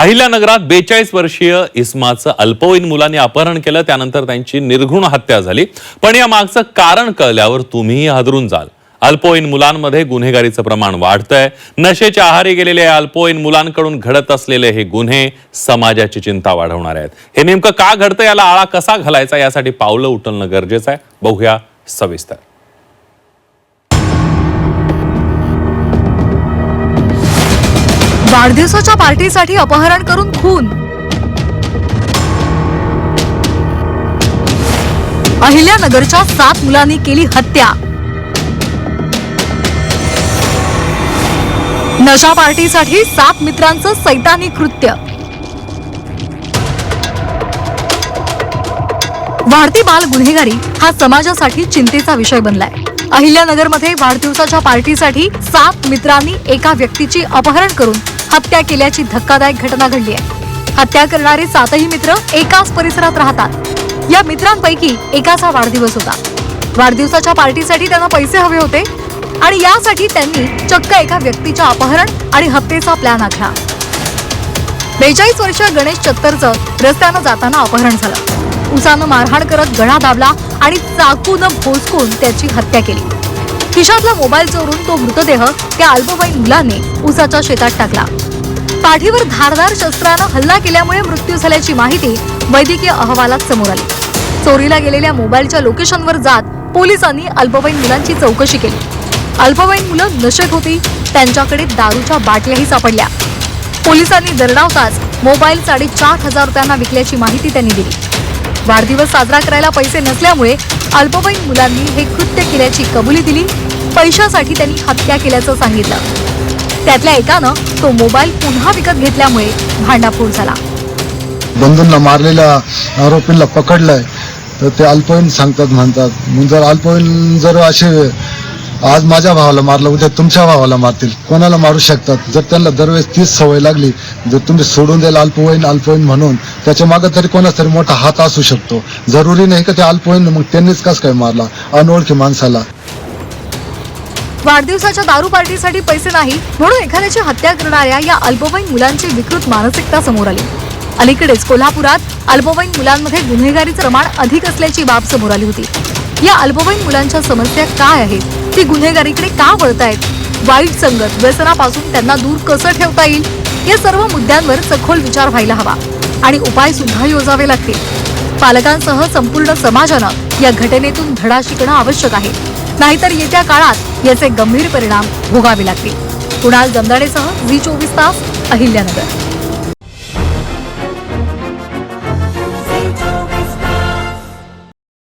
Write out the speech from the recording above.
अहिल्यानगरात बेचाळीस वर्षीय इस्माचं अल्पवयीन मुलांनी अपहरण केलं त्यानंतर त्यांची निर्घृण हत्या झाली. पण या मागचं कारण कळल्यावर तुम्हीही हादरून जाल. अल्पवयीन मुलांमध्ये गुन्हेगारीचं प्रमाण वाढतंय. नशेच्या आहारी गेलेल्या या अल्पवयीन मुलांकडून घडत असलेले हे गुन्हे समाजाची चिंता वाढवणार आहेत. हे नेमकं का घडतं याला आळा कसा घालायचा यासाठी पावलं उचलणं गरजेचं आहे. बघूया सविस्तर. वाढदिवसाच्या पार्टीसाठी अपहरण करून खून. अहिल्यानगरच्या सात मुलांनी केली हत्या. नशा पार्टीसाठी सात मित्रांचं सैतानी कृत्य. वाढती बाल गुन्हेगारी हा समाजासाठी चिंतेचा विषय बनलाय. अहिल्यानगरमध्ये वाढदिवसाच्या पार्टीसाठी सात मित्रांनी एका व्यक्तीची अपहरण करून हत्या केल्याची धक्कादायक घटना घडली आहे. हत्या करणारे सातही मित्र एकाच परिसरात राहतात. या मित्रांपैकी एकाचा वाढदिवस होता. वाढदिवसाच्या पार्टीसाठी त्यांना पैसे हवे होते आणि यासाठी त्यांनी चक्क एका व्यक्तीच्या अपहरण आणि हत्येचा प्लॅन आखला. बेचाळीस वर्षीय गणेश चत्तरचं रस्त्यानं जाताना अपहरण झालं. उसानं मारहाण करत गळा दाबला आणि चाकून भोसकून त्याची हत्या केली. खिशातला मोबाईल चोरून तो मृतदेह त्या अल्पवयीन मुलाने उसाच्या शेतात टाकला. पाठीवर धारदार शस्त्रानं हल्ला केल्यामुळे मृत्यू झाल्याची माहिती वैद्यकीय अहवालात समोर आली. चोरीला गेलेल्या मोबाईलच्या लोकेशनवर जात पोलिसांनी अल्पवयीन मुलांची चौकशी केली. अल्पवयीन मुलं नशेत होती त्यांच्याकडे दारूच्या बाटल्याही सापडल्या. पोलिसांनी दरडावताच मोबाईल साडेचार हजार रुपयांना विकल्याची माहिती त्यांनी दिली. वाढदिवस साजरा करायला पैसे नसल्यामुळे अल्पवयीन मुलांनी हे कृत्य केल्याची कबुली दिली. पैशासाठी त्यांनी हत्या केल्याचं सांगितलं. त्यातल्या एकानं तो मोबाईल पुन्हा विकत घेतल्यामुळे भांडाफोड झाला. बंधूंना मारलेल्या आरोपींना पकडलंय. तर ते अल्पवयीन सांगतात म्हणतात मग जर अल्पवयीन जर असे आज माझ्या भावाला मारलं उद्या तुमच्या भावाला मारतील. कोणाला मारू शकतात? जर त्यांना दरवेळेस तीच सवय लागली जर तुम्ही सोडून द्याल अल्पवयीन अल्पवयीन म्हणून त्याच्यामागे तरी कोणाचा तरी मोठा हात असू शकतो. जरुरी नाही का ते अल्पवयीन मग त्यांनीच कस काय मारला? अनोळखी माणसाला. वाढदिवसाच्या दारू पार्टीसाठी पैसे नाही म्हणून एखाद्याची हत्या करणाऱ्या या अल्पवयीन मुलांची विकृत मानसिकता समोर आली. अलीकडेच कोल्हापुरात अल्पवयीन मुलांमध्ये गुन्हेगारीचं प्रमाण अधिक असल्याची बाब समोर आली होती. या अल्पवयीन मुलांच्या समस्या काय आहेत? ती गुन्हेगारीकडे का वळतायत? वाईट संगत व्यसनापासून त्यांना दूर कसं ठेवता येईल? या सर्व मुद्द्यांवर सखोल विचार व्हायला हवा आणि उपाय सुद्धा योजावे लागतील. पालकांसह संपूर्ण समाजानं या घटनेतून धडा शिकणं आवश्यक आहे. नाहीतर येत्या काळात याचे गंभीर परिणाम भोगावे लागतील. कुणाल जमदाडेसह झी चोवीस तास अहिल्यानगर.